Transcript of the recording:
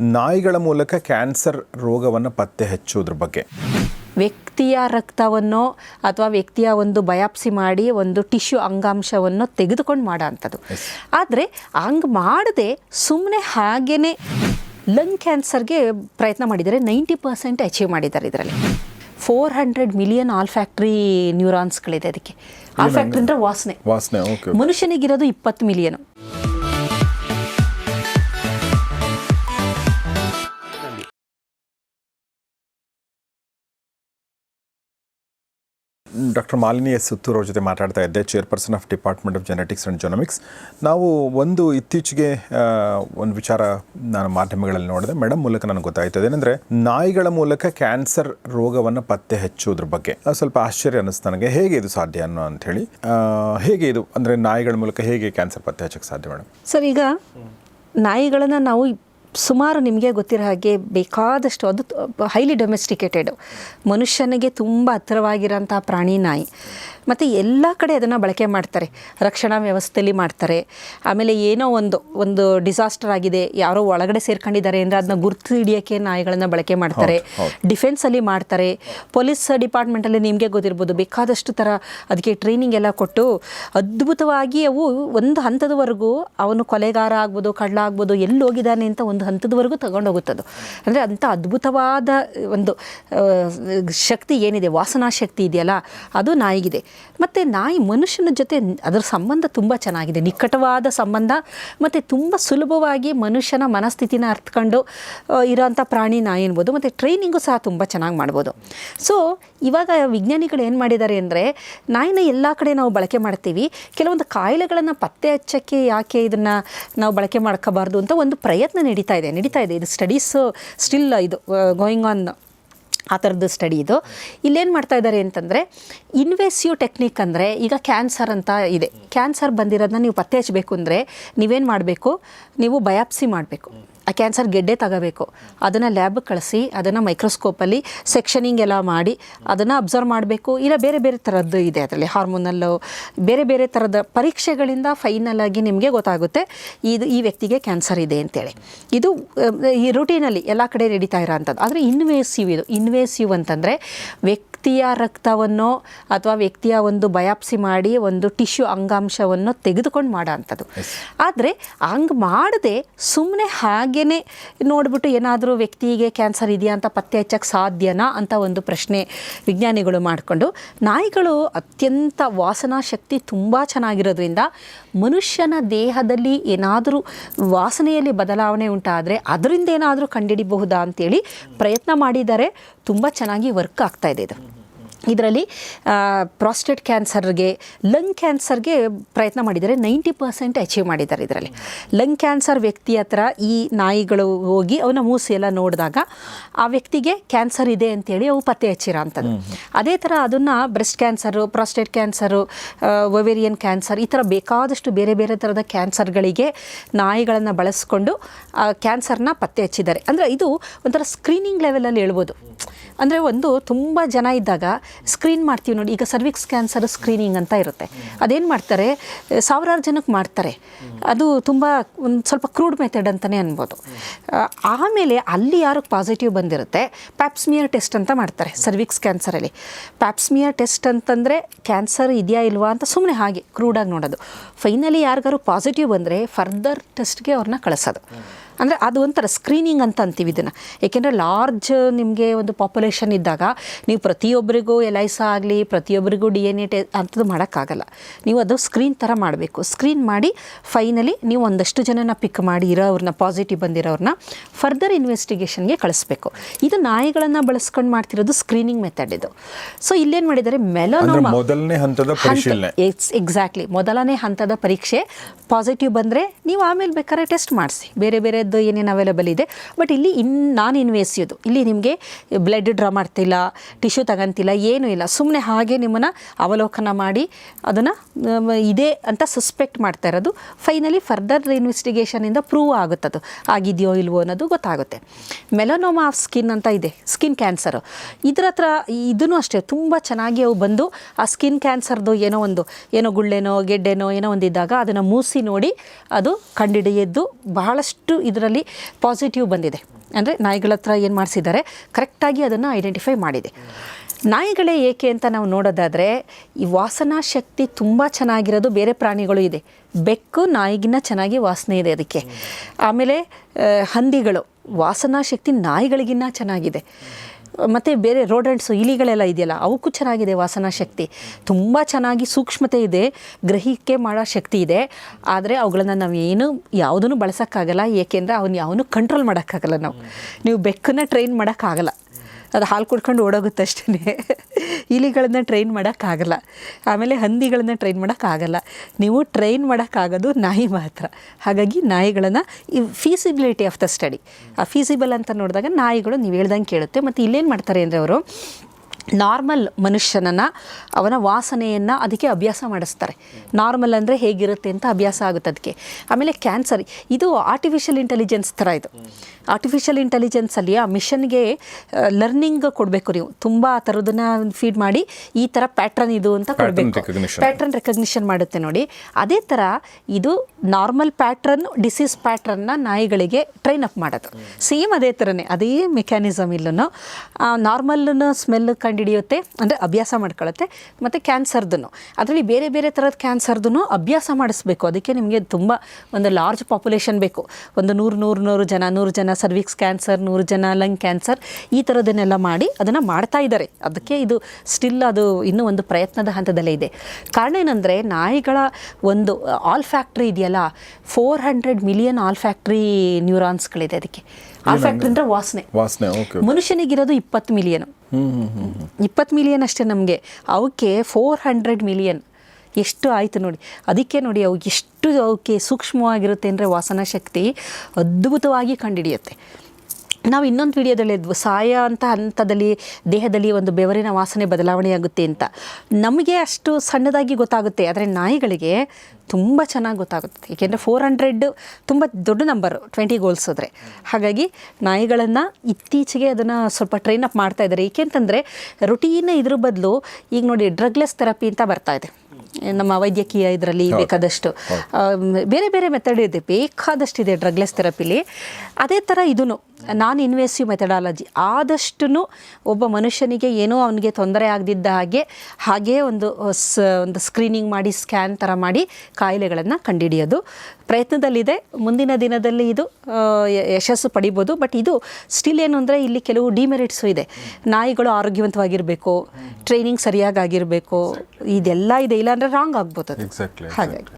ನಾಯಿಗಳ ಮೂಲಕ ಕ್ಯಾನ್ಸರ್ ರೋಗವನ್ನು ಪತ್ತೆ ಹಚ್ಚೋದ್ರ ಬಗ್ಗೆ. ವ್ಯಕ್ತಿಯ ರಕ್ತವನ್ನು ಅಥವಾ ವ್ಯಕ್ತಿಯ ಒಂದು ಬಯಾಪ್ಸಿ ಮಾಡಿ ಒಂದು ಟಿಶ್ಯೂ ಅಂಗಾಂಶವನ್ನು ತೆಗೆದುಕೊಂಡು ಮಾಡೋ ಅಂಥದ್ದು ಆದರೆ ಹಂಗೆ ಮಾಡದೆ ಸುಮ್ಮನೆ ಹಾಗೇ ಲಂಗ್ ಕ್ಯಾನ್ಸರ್ಗೆ ಪ್ರಯತ್ನ ಮಾಡಿದ್ದಾರೆ ನೈಂಟಿ ಪರ್ಸೆಂಟ್ ಅಚೀವ್ ಮಾಡಿದ್ದಾರೆ ಇದರಲ್ಲಿ. Four hundred million olfactory ನ್ಯೂರಾನ್ಸ್ಗಳಿದೆ ಅದಕ್ಕೆ. ಆಲ್ ಫ್ಯಾಕ್ಟ್ರಿ ಅಂದರೆ ವಾಸನೆ. ವಾಸನೆ ಮನುಷ್ಯನಿಗಿರೋದು ಇಪ್ಪತ್ತು million doctor Malini S Suttur ಅವ್ರ ಜೊತೆ ಮಾತಾಡ್ತಾ ಇದ್ದೆ chairperson of department of genetics and genomics ನಾವು ಒಂದು ಇತ್ತೀಚೆಗೆ ಒಂದು ವಿಚಾರ ನಾನು ಮಾಧ್ಯಮಗಳಲ್ಲಿ ನೋಡಿದೆ. ಮೇಡಮ್ ಮೂಲಕ ನನಗೆ ಗೊತ್ತಾಯ್ತು ಅದೇನೆಂದರೆ ನಾಯಿಗಳ ಮೂಲಕ ಕ್ಯಾನ್ಸರ್ ರೋಗವನ್ನು ಪತ್ತೆ ಹಚ್ಚೋದ್ರ ಬಗ್ಗೆ. ಸ್ವಲ್ಪ ಆಶ್ಚರ್ಯ ಅನ್ನಿಸ್ತು ನನಗೆ. ಹೇಗೆ ಇದು ಸಾಧ್ಯ ಅನ್ನೋ ಹೇಳಿ ಹೇಗೆ ಇದು, ಅಂದರೆ ನಾಯಿಗಳ ಮೂಲಕ ಹೇಗೆ ಕ್ಯಾನ್ಸರ್ ಪತ್ತೆ ಹಚ್ಚಕ್ಕೆ ಸಾಧ್ಯ ಮೇಡಮ್ ಸರ್, ಈಗ ನಾಯಿಗಳನ್ನು ನಾವು ಸುಮಾರು ನಿಮಗೆ ಗೊತ್ತಿರೋ ಹಾಗೆ ಬೇಕಾದಷ್ಟು ಅದು ಹೈಲಿ ಡೊಮೆಸ್ಟಿಕೇಟೆಡ್ ಮನುಷ್ಯನಿಗೆ ತುಂಬ ಹತ್ತಿರವಾಗಿರೋಂಥ ಪ್ರಾಣಿ ನಾಯಿ. ಮತ್ತು ಎಲ್ಲ ಕಡೆ ಅದನ್ನು ಬಳಕೆ ಮಾಡ್ತಾರೆ. ರಕ್ಷಣಾ ವ್ಯವಸ್ಥೆಯಲ್ಲಿ ಮಾಡ್ತಾರೆ. ಆಮೇಲೆ ಏನೋ ಒಂದು ಒಂದು ಡಿಸಾಸ್ಟರ್ ಆಗಿದೆ ಯಾರೋ ಒಳಗಡೆ ಸೇರ್ಕೊಂಡಿದ್ದಾರೆ ಅಂದರೆ ಅದನ್ನ ಗುರುತು ಹಿಡಿಯೋಕ್ಕೆ ನಾಯಿಗಳನ್ನು ಬಳಕೆ ಮಾಡ್ತಾರೆ. ಡಿಫೆನ್ಸಲ್ಲಿ ಮಾಡ್ತಾರೆ. ಪೊಲೀಸ್ ಡಿಪಾರ್ಟ್ಮೆಂಟಲ್ಲಿ ನಿಮಗೆ ಗೊತ್ತಿರ್ಬೋದು ಬೇಕಾದಷ್ಟು ಥರ ಅದಕ್ಕೆ ಟ್ರೈನಿಂಗ್ ಎಲ್ಲ ಕೊಟ್ಟು ಅದ್ಭುತವಾಗಿ ಅವು ಒಂದು ಹಂತದವರೆಗೂ ಅವನು ಕೊಲೆಗಾರ ಆಗ್ಬೋದು ಕಳ್ಳ ಆಗ್ಬೋದು ಎಲ್ಲಿ ಹೋಗಿದ್ದಾನೆ ಅಂತ ಒಂದು ಹಂತದವರೆಗೂ ತಗೊಂಡೋಗುತ್ತದು. ಅಂದರೆ ಅಂಥ ಅದ್ಭುತವಾದ ಒಂದು ಶಕ್ತಿ ಏನಿದೆ, ವಾಸನಾ ಶಕ್ತಿ ಇದೆಯಲ್ಲ, ಅದು ನಾಯಿಗಿದೆ. ಮತ್ತು ನಾಯಿ ಮನುಷ್ಯನ ಜೊತೆ ಅದರ ಸಂಬಂಧ ತುಂಬ ಚೆನ್ನಾಗಿದೆ. ನಿಕಟವಾದ ಸಂಬಂಧ, ಮತ್ತು ತುಂಬ ಸುಲಭವಾಗಿ ಮನುಷ್ಯನ ಮನಸ್ಥಿತಿನ ಅರ್ಥಕೊಂಡು ಇರೋಂಥ ಪ್ರಾಣಿ ನಾಯಿ ಅನ್ಬೋದು, ಮತ್ತು ಟ್ರೈನಿಂಗು ಸಹ ತುಂಬ ಚೆನ್ನಾಗಿ ಮಾಡ್ಬೋದು. ಸೊ ಇವಾಗ ವಿಜ್ಞಾನಿಗಳು ಏನು ಮಾಡಿದ್ದಾರೆ ಅಂದರೆ, ನಾಯಿನ ಎಲ್ಲ ಕಡೆ ನಾವು ಬಳಕೆ ಮಾಡ್ತೀವಿ. ಕೆಲವೊಂದು ಕಾಯಿಲೆಗಳನ್ನು ಪತ್ತೆ ಹಚ್ಚಕ್ಕೆ ಯಾಕೆ ಇದನ್ನು ನಾವು ಬಳಕೆ ಮಾಡ್ಕೋಬಾರ್ದು ಅಂತ ಒಂದು ಪ್ರಯತ್ನ ನಡೀತಾ ಇದೆ, ನಡೀತಾ ಇದೆ. ಇದು ಸ್ಟಡೀಸು ಸ್ಟಿಲ್ ಇದು ಗೋಯಿಂಗ್ ಆನ್ ಆ ಥರದ್ದು ಸ್ಟಡಿ ಇದು. ಇಲ್ಲೇನು ಮಾಡ್ತಾ ಇದ್ದಾರೆ ಅಂತಂದರೆ ಇನ್ವೆಸಿವ್ ಟೆಕ್ನಿಕ್ ಅಂದರೆ ಈಗ ಕ್ಯಾನ್ಸರ್ ಅಂತ ಇದೆ. ಕ್ಯಾನ್ಸರ್ ಬಂದಿರೋದನ್ನ ನೀವು ಪತ್ತೆ ಹಚ್ಚಬೇಕು ಅಂದರೆ ನೀವೇನು ಮಾಡಬೇಕು? ನೀವು ಬಯಾಪ್ಸಿ ಮಾಡಬೇಕು. ಆ ಕ್ಯಾನ್ಸರ್ ಗೆಡ್ಡೆ ತಗೋಬೇಕು. ಅದನ್ನು ಲ್ಯಾಬ್ಗೆ ಕಳಿಸಿ, ಅದನ್ನು ಮೈಕ್ರೋಸ್ಕೋಪಲ್ಲಿ ಸೆಕ್ಷನಿಂಗ್ ಎಲ್ಲ ಮಾಡಿ, ಅದನ್ನು ಅಬ್ಸರ್ವ್ ಮಾಡಬೇಕು. ಇಲ್ಲ ಬೇರೆ ಬೇರೆ ಥರದ್ದು ಇದೆ ಅದರಲ್ಲಿ ಹಾರ್ಮೋನಲ್ಲು ಬೇರೆ ಬೇರೆ ಥರದ ಪರೀಕ್ಷೆಗಳಿಂದ ಫೈನಲ್ ಆಗಿ ನಿಮಗೆ ಗೊತ್ತಾಗುತ್ತೆ, ಇದು ಈ ವ್ಯಕ್ತಿಗೆ ಕ್ಯಾನ್ಸರ್ ಇದೆ ಅಂತೇಳಿ. ಇದು ಈ ರುಟೀನಲ್ಲಿ ಎಲ್ಲ ಕಡೆ ನಡೀತಾ ಇರೋ ಅಂಥದ್ದು ಆದರೆ ಇನ್ವೇಸಿವ್ ಇದು. ಇನ್ವೇಸಿವ್ ಅಂತಂದರೆ ವ್ಯಕ್ತಿಯ ರಕ್ತವನ್ನು ಅಥವಾ ವ್ಯಕ್ತಿಯ ಒಂದು ಬಯಾಪ್ಸಿ ಮಾಡಿ ಒಂದು ಟಿಶ್ಯೂ ಅಂಗಾಂಶವನ್ನು ತೆಗೆದುಕೊಂಡು ಮಾಡೋ ಅಂಥದ್ದು ಆದರೆ ಹಂಗೆ ಮಾಡದೆ ಸುಮ್ಮನೆ ಹಾಗೇ ನೋಡಿಬಿಟ್ಟು ಏನಾದರೂ ವ್ಯಕ್ತಿಗೆ ಕ್ಯಾನ್ಸರ್ ಇದೆಯಾ ಅಂತ ಪತ್ತೆ ಹಚ್ಚಕ್ಕೆ ಸಾಧ್ಯನಾ ಅಂತ ಒಂದು ಪ್ರಶ್ನೆ ವಿಜ್ಞಾನಿಗಳು ಮಾಡಿಕೊಂಡು ನಾಯಿಗಳು ಅತ್ಯಂತ ವಾಸನಾ ಶಕ್ತಿ ತುಂಬ ಚೆನ್ನಾಗಿರೋದ್ರಿಂದ ಮನುಷ್ಯನ ದೇಹದಲ್ಲಿ ಏನಾದರೂ ವಾಸನೆಯಲ್ಲಿ ಬದಲಾವಣೆ ಉಂಟಾದರೆ ಅದರಿಂದ ಏನಾದರೂ ಕಂಡುಹಿಡಿಬಹುದಾ ಅಂತೇಳಿ ಪ್ರಯತ್ನ ಮಾಡಿದ್ದಾರೆ ತುಂಬ ಚೆನ್ನಾಗಿ ವರ್ಕ್ ಆಗ್ತಾ ಇದೆ ಇದು. ಇದರಲ್ಲಿ ಪ್ರಾಸ್ಟೇಟ್ ಕ್ಯಾನ್ಸರ್ಗೆ ಲಂಗ್ ಕ್ಯಾನ್ಸರ್ಗೆ ಪ್ರಯತ್ನ ಮಾಡಿದ್ದಾರೆ. ನೈಂಟಿ ಪರ್ಸೆಂಟ್ ಅಚೀವ್ ಮಾಡಿದ್ದಾರೆ ಇದರಲ್ಲಿ. ಲಂಗ್ ಕ್ಯಾನ್ಸರ್ ವ್ಯಕ್ತಿ ಹತ್ರ ಈ ನಾಯಿಗಳು ಹೋಗಿ ಅವನ ಮೂಸು ಎಲ್ಲ ನೋಡಿದಾಗ ಆ ವ್ಯಕ್ತಿಗೆ ಕ್ಯಾನ್ಸರ್ ಇದೆ ಅಂತೇಳಿ ಅವು ಪತ್ತೆ ಹಚ್ಚಿರೋ ಅಂಥದ್ದು. ಅದೇ ಥರ ಅದನ್ನು breast cancer prostate cancer ovarian cancer ಈ ಥರ ಬೇಕಾದಷ್ಟು ಬೇರೆ ಬೇರೆ ಥರದ ಕ್ಯಾನ್ಸರ್ಗಳಿಗೆ ನಾಯಿಗಳನ್ನು ಬಳಸ್ಕೊಂಡು ಕ್ಯಾನ್ಸರ್ನ ಪತ್ತೆ ಹಚ್ಚಿದ್ದಾರೆ. ಅಂದರೆ ಇದು ಒಂಥರ ಸ್ಕ್ರೀನಿಂಗ್ ಲೆವೆಲಲ್ಲಿ ಹೇಳ್ಬೋದು. ಅಂದರೆ ಒಂದು ತುಂಬ ಜನ ಇದ್ದಾಗ ಸ್ಕ್ರೀನ್ ಮಾಡ್ತೀವಿ ನೋಡಿ, ಈಗ ಸರ್ವಿಕ್ಸ್ ಕ್ಯಾನ್ಸರ್ ಸ್ಕ್ರೀನಿಂಗ್ ಅಂತ ಇರುತ್ತೆ. ಅದೇನು ಮಾಡ್ತಾರೆ? ಸಾವಿರಾರು ಜನಕ್ಕೆ ಮಾಡ್ತಾರೆ. ಅದು ತುಂಬ ಒಂದು ಸ್ವಲ್ಪ ಕ್ರೂಡ್ ಮೆಥಡ್ ಅಂತಲೇ ಅನ್ಬೋದು. ಆಮೇಲೆ ಅಲ್ಲಿ ಯಾರಿಗೆ ಪಾಸಿಟಿವ್ ಬಂದಿರುತ್ತೆ? ಪ್ಯಾಪ್ಸ್ಮಿಯರ್ ಟೆಸ್ಟ್ ಅಂತ ಮಾಡ್ತಾರೆ ಸರ್ವಿಕ್ಸ್ ಕ್ಯಾನ್ಸರಲ್ಲಿ ಪ್ಯಾಪ್ಸ್ಮಿಯರ್ ಟೆಸ್ಟ್ ಅಂತಂದರೆ ಕ್ಯಾನ್ಸರ್ ಇದೆಯಾ ಇಲ್ವಾ ಅಂತ ಸುಮ್ಮನೆ ಹಾಗೆ ಕ್ರೂಡಾಗಿ ನೋಡೋದು. ಫೈನಲಿ ಯಾರಿಗಾರು ಪಾಸಿಟಿವ್ ಬಂದರೆ ಫರ್ದರ್ ಟೆಸ್ಟ್ಗೆ ಅವ್ರನ್ನ ಕಳಿಸೋದು. ಅಂದರೆ ಅದು ಒಂಥರ ಸ್ಕ್ರೀನಿಂಗ್ ಅಂತ ಅಂತೀವಿ ಇದನ್ನು. ಏಕೆಂದರೆ ಲಾರ್ಜ್ ನಿಮಗೆ ಒಂದು ಪಾಪ್ಯುಲೇಷನ್ ಇದ್ದಾಗ ನೀವು ಪ್ರತಿಯೊಬ್ಬರಿಗೂ ಎಲ್ ಐ ಸಾ ಆಗಲಿ ಪ್ರತಿಯೊಬ್ಬರಿಗೂ ಡಿ ಎನ್ ಎ ಟೆ ಅಂಥದ್ದು ಮಾಡೋಕ್ಕಾಗಲ್ಲ. ನೀವು ಅದು ಸ್ಕ್ರೀನ್ ಥರ ಮಾಡಬೇಕು. ಸ್ಕ್ರೀನ್ ಮಾಡಿ ಫೈನಲಿ ನೀವು ಒಂದಷ್ಟು ಜನನ ಪಿಕ್ ಮಾಡಿ ಇರೋವ್ರನ್ನ ಪಾಸಿಟಿವ್ ಬಂದಿರೋರನ್ನ ಫರ್ದರ್ ಇನ್ವೆಸ್ಟಿಗೇಷನ್ಗೆ ಕಳಿಸ್ಬೇಕು. ಇದು ನಾಯಿಗಳನ್ನು ಬಳಸ್ಕೊಂಡು ಮಾಡ್ತಿರೋದು ಸ್ಕ್ರೀನಿಂಗ್ ಮೆಥಡ್ ಇದು. ಸೊ ಇಲ್ಲೇನು ಮಾಡಿದ್ದಾರೆ? ಮೆಲೋನೋಮಾ ಮೊದಲನೇ ಹಂತದ ಪರಿಶೀಲನೆ. ಇಟ್ಸ್ ಎಕ್ಸಾಕ್ಟ್ಲಿ ಮೊದಲನೇ ಹಂತದ ಪರೀಕ್ಷೆ ಪಾಸಿಟಿವ್ ಬಂದರೆ ನೀವು ಆಮೇಲೆ ಬೇಕಾದ್ರೆ ಟೆಸ್ಟ್ ಮಾಡಿಸಿ. ಬೇರೆ ಬೇರೆ ಬೇರೆದ್ದು ಏನೇನು ಅವೈಲೇಬಲ್ ಇದೆ. ಬಟ್ ಇಲ್ಲಿ ಇನ್, ನಾನ್ ಇನ್ವೇಸಿವ್ದು ಇಲ್ಲಿ ನಿಮಗೆ ಬ್ಲಡ್ ಡ್ರಾ ಮಾಡ್ತಿಲ್ಲ ಟಿಶ್ಯೂ ತಗೊಂತಿಲ್ಲ, ಏನೂ ಇಲ್ಲ. ಸುಮ್ಮನೆ ಹಾಗೆ ನಿಮ್ಮನ್ನು ಅವಲೋಕನ ಮಾಡಿ ಅದನ್ನು ಇದೆ ಅಂತ ಸಸ್ಪೆಕ್ಟ್ ಮಾಡ್ತಾ ಇರೋದು. ಫೈನಲಿ ಫರ್ದರ್ ಇನ್ವೆಸ್ಟಿಗೇಷನಿಂದ ಪ್ರೂವ್ ಆಗುತ್ತದು. ಆಗಿದೆಯೋ ಇಲ್ವೋ ಅನ್ನೋದು ಗೊತ್ತಾಗುತ್ತೆ. ಮೆಲನೋಮಾ ಆಫ್ ಸ್ಕಿನ್ ಅಂತ ಇದೆ. ಸ್ಕಿನ್ ಕ್ಯಾನ್ಸರು ಇದ್ರ ಹತ್ರ ಇದೂ ಅಷ್ಟೇ, ತುಂಬ ಚೆನ್ನಾಗಿ ಅವು ಬಂದು ಆ ಸ್ಕಿನ್ ಕ್ಯಾನ್ಸರ್ದು ಏನೋ ಒಂದು, ಏನೋ ಗುಳ್ಳೆನೋ, ಗೆಡ್ಡೆನೋ ಏನೋ ಒಂದಿದ್ದಾಗ ಅದನ್ನು ಮೂಸಿ ನೋಡಿ ಅದು ಕಂಡಿಡಿಯದ್ದು ಬಹಳಷ್ಟು ಇದರಲ್ಲಿ ಪಾಸಿಟಿವ್ ಬಂದಿದೆ. ಅಂದರೆ ನಾಯಿಗಳ ಹತ್ರ ಏನು ಮಾಡಿಸಿದ್ದಾರೆ? ಕರೆಕ್ಟಾಗಿ ಅದನ್ನು ಐಡೆಂಟಿಫೈ ಮಾಡಿದೆ. ನಾಯಿಗಳೇ ಏಕೆ ಅಂತ ನಾವು ನೋಡೋದಾದರೆ, ಈ ವಾಸನಾ ಶಕ್ತಿ ತುಂಬ ಚೆನ್ನಾಗಿರೋದು ಬೇರೆ ಪ್ರಾಣಿಗಳು ಇದೆ. ಬೆಕ್ಕು ನಾಯಿಗಿನ್ನ ಚೆನ್ನಾಗಿ ವಾಸನೆ ಇದೆ ಅದಕ್ಕೆ. ಆಮೇಲೆ ಹಂದಿಗಳು, ವಾಸನಾ ಶಕ್ತಿ ನಾಯಿಗಳಿಗಿನ್ನ ಚೆನ್ನಾಗಿದೆ. ಮತ್ತು ಬೇರೆ ರೋಡೆಂಟ್ಸು ಇಲಿಗಳೆಲ್ಲ ಇದೆಯಲ್ಲ, ಅವಕ್ಕೂ ಚೆನ್ನಾಗಿದೆ ವಾಸನಾ ಶಕ್ತಿ. ತುಂಬ ಚೆನ್ನಾಗಿ ಸೂಕ್ಷ್ಮತೆ ಇದೆ, ಗ್ರಹಿಕೆ ಮಾಡೋ ಶಕ್ತಿ ಇದೆ. ಆದರೆ ಅವುಗಳನ್ನು ನಾವು ಏನು ಯಾವುದನ್ನು ಬಳಸೋಕ್ಕಾಗಲ್ಲ, ಏಕೆಂದರೆ ಅವನ್ನ ಯಾವನು ಕಂಟ್ರೋಲ್ ಮಾಡೋಕ್ಕಾಗಲ್ಲ ನಾವು. ನೀವು ಬೆಕ್ಕನ್ನು ಟ್ರೈನ್ ಮಾಡೋಕ್ಕಾಗಲ್ಲ. ಅದು ಹಾಲು ಕುಡ್ಕೊಂಡು ಓಡೋಗುತ್ತೆ ಅಷ್ಟೇ ಇಲಿಗಳನ್ನ ಟ್ರೈನ್ ಮಾಡೋಕ್ಕಾಗಲ್ಲ. ಆಮೇಲೆ ಹಂದಿಗಳನ್ನ ಟ್ರೈನ್ ಮಾಡೋಕ್ಕಾಗಲ್ಲ. ನೀವು ಟ್ರೈನ್ ಮಾಡೋಕ್ಕಾಗೋದು ನಾಯಿ ಮಾತ್ರ. ಹಾಗಾಗಿ ನಾಯಿಗಳನ್ನು ಈ ಫೀಸಿಬಿಲಿಟಿ ಆಫ್ ದ ಸ್ಟಡಿ ಆ ಫೀಸಿಬಲ್ ಅಂತ ನೋಡಿದಾಗ ನಾಯಿಗಳು ನೀವು ಹೇಳ್ದಂಗೆ ಕೇಳುತ್ತೆ. ಮತ್ತು ಇಲ್ಲೇನು ಮಾಡ್ತಾರೆ ಅಂದರೆ ಅವರು ನಾರ್ಮಲ್ ಮನುಷ್ಯನನ್ನು ಅವನ ವಾಸನೆಯನ್ನು ಅದಕ್ಕೆ ಅಭ್ಯಾಸ ಮಾಡಿಸ್ತಾರೆ. ನಾರ್ಮಲ್ ಅಂದರೆ ಹೇಗಿರುತ್ತೆ ಅಂತ ಅಭ್ಯಾಸ ಆಗುತ್ತೆ ಅದಕ್ಕೆ. ಆಮೇಲೆ ಕ್ಯಾನ್ಸರ್ ಇದು ಆರ್ಟಿಫಿಷಿಯಲ್ ಇಂಟೆಲಿಜೆನ್ಸ್ ಥರ ಇದು. ಆರ್ಟಿಫಿಷಿಯಲ್ ಇಂಟೆಲಿಜೆನ್ಸಲ್ಲಿ ಆ ಮಿಷನ್ಗೆ ಲರ್ನಿಂಗ್ ಕೊಡಬೇಕು ನೀವು. ತುಂಬ ಆ ಥರದನ್ನ ಫೀಡ್ ಮಾಡಿ ಈ ಥರ ಪ್ಯಾಟ್ರನ್ ಇದು ಅಂತ ಕೊಡಬೇಕು. ಪ್ಯಾಟ್ರನ್ ರೆಕಗ್ನಿಷನ್ ಮಾಡುತ್ತೆ ನೋಡಿ. ಅದೇ ಥರ ಇದು ನಾರ್ಮಲ್ ಪ್ಯಾಟ್ರನ್ ಡಿಸೀಸ್ ಪ್ಯಾಟ್ರನ್ನ ನಾಯಿಗಳಿಗೆ ಟ್ರೈನ್ ಅಪ್ ಮಾಡೋದು. ಸೇಮ್ ಅದೇ ಥರನೇ ಅದೇ ಮೆಕ್ಯಾನಿಸಮ್ ಇಲ್ಲೂ ನಾರ್ಮಲ್ನ ಸ್ಮೆಲ್ ಕಂಡುಹಿಡಿಯುತ್ತೆ ಅಂದರೆ ಅಭ್ಯಾಸ ಮಾಡ್ಕೊಳ್ಳುತ್ತೆ ಮತ್ತು ಕ್ಯಾನ್ಸರ್ದನ್ನು ಅದರಲ್ಲಿ ಬೇರೆ ಬೇರೆ ಥರದ ಕ್ಯಾನ್ಸರ್ದು ಅಭ್ಯಾಸ ಮಾಡಿಸ್ಬೇಕು. ಅದಕ್ಕೆ ನಿಮಗೆ ತುಂಬ ಒಂದು ಲಾರ್ಜ್ ಪಾಪ್ಯುಲೇಷನ್ ಬೇಕು. ಒಂದು ನೂರು ನೂರು ನೂರು ಜನ ನೂರು ಜನ ಸರ್ವಿಕ್ಸ್ ಕ್ಯಾನ್ಸರ್ ನೂರು ಜನ ಲಂಗ್ ಕ್ಯಾನ್ಸರ್ ಈ ಥರದನ್ನೆಲ್ಲ ಮಾಡಿ ಅದನ್ನು ಮಾಡ್ತಾ ಇದ್ದಾರೆ. ಅದಕ್ಕೆ ಇದು ಸ್ಟಿಲ್ ಅದು ಇನ್ನೂ ಒಂದು ಪ್ರಯತ್ನದ ಹಂತದಲ್ಲೇ ಇದೆ. ಕಾರಣ ಏನಂದರೆ ನಾಯಿಗಳ ಒಂದು ಆಲ್ ಫ್ಯಾಕ್ಟ್ರಿ ಇದೆಯಲ್ಲ four hundred million olfactory ನ್ಯೂರಾನ್ಸ್ಗಳಿದೆ ಅದಕ್ಕೆ. ಆಲ್ ಫ್ಯಾಕ್ಟ್ರಿ ಅಂದರೆ ವಾಸನೆ. ವಾಸನೆ ಮನುಷ್ಯನಿಗಿರೋದು ಇಪ್ಪತ್ತು ಮಿಲಿಯನ್ ಇಪ್ಪತ್ತು ಮಿಲಿಯನ್ ಅಷ್ಟೇ ನಮಗೆ. ಅವಕ್ಕೆ ಫೋರ್ ಹಂಡ್ರೆಡ್ ಮಿಲಿಯನ್ ಎಷ್ಟು ಆಯಿತು ನೋಡಿ. ಅದಕ್ಕೆ ನೋಡಿ ಅವು ಎಷ್ಟು ಅವಕ್ಕೆ ಸೂಕ್ಷ್ಮವಾಗಿರುತ್ತೆ ಅಂದರೆ ವಾಸನಾ ಶಕ್ತಿ ಅದ್ಭುತವಾಗಿ ಕಂಡುಹಿಡಿಯುತ್ತೆ ನಾವು ಇನ್ನೊಂದು ವಿಡಿಯೋದಲ್ಲಿ ಇದ್ವು. ಸಾಯ ಅಂತ ಹಂತದಲ್ಲಿ ದೇಹದಲ್ಲಿ ಒಂದು ಬೆವರಿನ ವಾಸನೆ ಬದಲಾವಣೆಯಾಗುತ್ತೆ ಅಂತ. ನಮಗೆ ಅಷ್ಟು ಸಣ್ಣದಾಗಿ ಗೊತ್ತಾಗುತ್ತೆ. ಆದರೆ ನಾಯಿಗಳಿಗೆ ತುಂಬ ಚೆನ್ನಾಗಿ ಗೊತ್ತಾಗುತ್ತೆ. ಏಕೆಂದರೆ ಫೋರ್ ಹಂಡ್ರೆಡ್ ತುಂಬ ದೊಡ್ಡ ನಂಬರು ಟ್ವೆಂಟಿ ಗೋಲ್ಸ್ ಹೋದರೆ ಹಾಗಾಗಿ ನಾಯಿಗಳನ್ನು ಇತ್ತೀಚೆಗೆ ಅದನ್ನು ಸ್ವಲ್ಪ ಟ್ರೈನ್ ಅಪ್ ಮಾಡ್ತಾ ಇದ್ದಾರೆ. ಏಕೆಂತಂದರೆ ರುಟೀನ್ ಇದ್ರ ಬದಲು ಈಗ ನೋಡಿ ಡ್ರಗ್ಲೆಸ್ ಥೆರಪಿ ಅಂತ ಬರ್ತಾ ಇದೆ. ನಮ್ಮ ವೈದ್ಯಕೀಯ ಇದರಲ್ಲಿ ಬೇಕಾದಷ್ಟು. ಬೇರೆ ಬೇರೆ ಮೆಥಡ್ ಇದೆ. ಬೇಕಾದಷ್ಟಿದೆ ಡ್ರಗ್ಲೆಸ್ ಥೆರಪಿಲಿ ಅದೇ ಥರ ಇದೂ ನಾನ್ ಇನ್ವೆಸಿವ್ ಮೆಥಡಾಲಜಿ ಆದಷ್ಟು ಒಬ್ಬ ಮನುಷ್ಯನಿಗೆ ಏನೋ ಅವನಿಗೆ ತೊಂದರೆ ಆಗದಿದ್ದ ಹಾಗೆ ಹಾಗೇ ಒಂದು ಸ ಒಂದು ಸ್ಕ್ರೀನಿಂಗ್ ಮಾಡಿ ಸ್ಕ್ಯಾನ್ ಥರ ಮಾಡಿ ಕಾಯಿಲೆಗಳನ್ನು ಕಂಡುಹಿಡಿಯೋದು ಪ್ರಯತ್ನದಲ್ಲಿದೆ. ಮುಂದಿನ ದಿನದಲ್ಲಿ ಇದು ಯಶಸ್ಸು ಪಡಿಬೋದು. ಬಟ್ ಇದು ಸ್ಟಿಲ್ ಏನು ಅಂದರೆ ಇಲ್ಲಿ ಕೆಲವು ಡಿಮೆರಿಟ್ಸು ಇದೆ. ನಾಯಿಗಳು ಆರೋಗ್ಯವಂತವಾಗಿರಬೇಕು ಟ್ರೈನಿಂಗ್ ಸರಿಯಾಗಿ ಆಗಿರಬೇಕು ಇದೆಲ್ಲ ಇದೆ. ಇಲ್ಲಾಂದರೆ ರಾಂಗ್ ಆಗ್ಬೋದು ಹಾಗಾಗಿ.